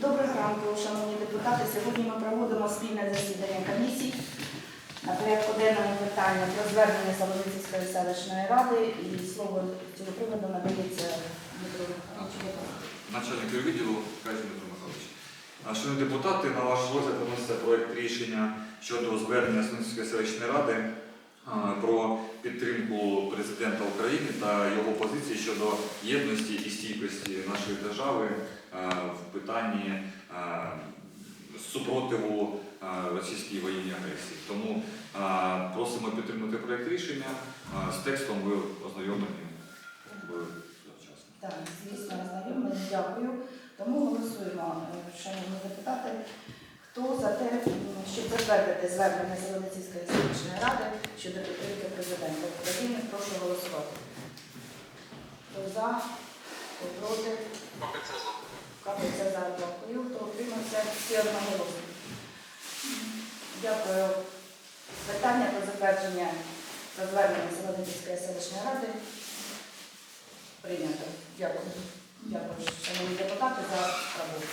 Доброго ранку, шановні депутати. Сьогодні ми проводимо спільне засідання комісій. На порядку денному питання про звернення Солоницької селищної ради і слово цього приводу надається Анченку. Начальник відділу Кайзен Дмитро Михайлович. Шановні депутати, на ваш розгляд виноситься проект рішення щодо звернення Смільської селищної ради про підтримку президента України та його позиції щодо єдності і стійкості нашої держави в питанні супротиву російській воєнній агресії. Тому просимо підтримати проект рішення. З текстом ви ознайомлені завчасно. Так, звісно, ознайомлені. Дякую. Тому голосуємо, е, шановні депутати. Хто за те, м, щоб затвердити звернення Солоницької селищної ради щодо підтримки президента України, прошу голосувати. Хто за, хто проти? КПЦ за дякую. Хто утримався, всі одноголосно. Дякую. Питання про затвердження про звернення Солоницької селищної ради прийнято. Дякую. Дякую, шановні депутати, за роботу.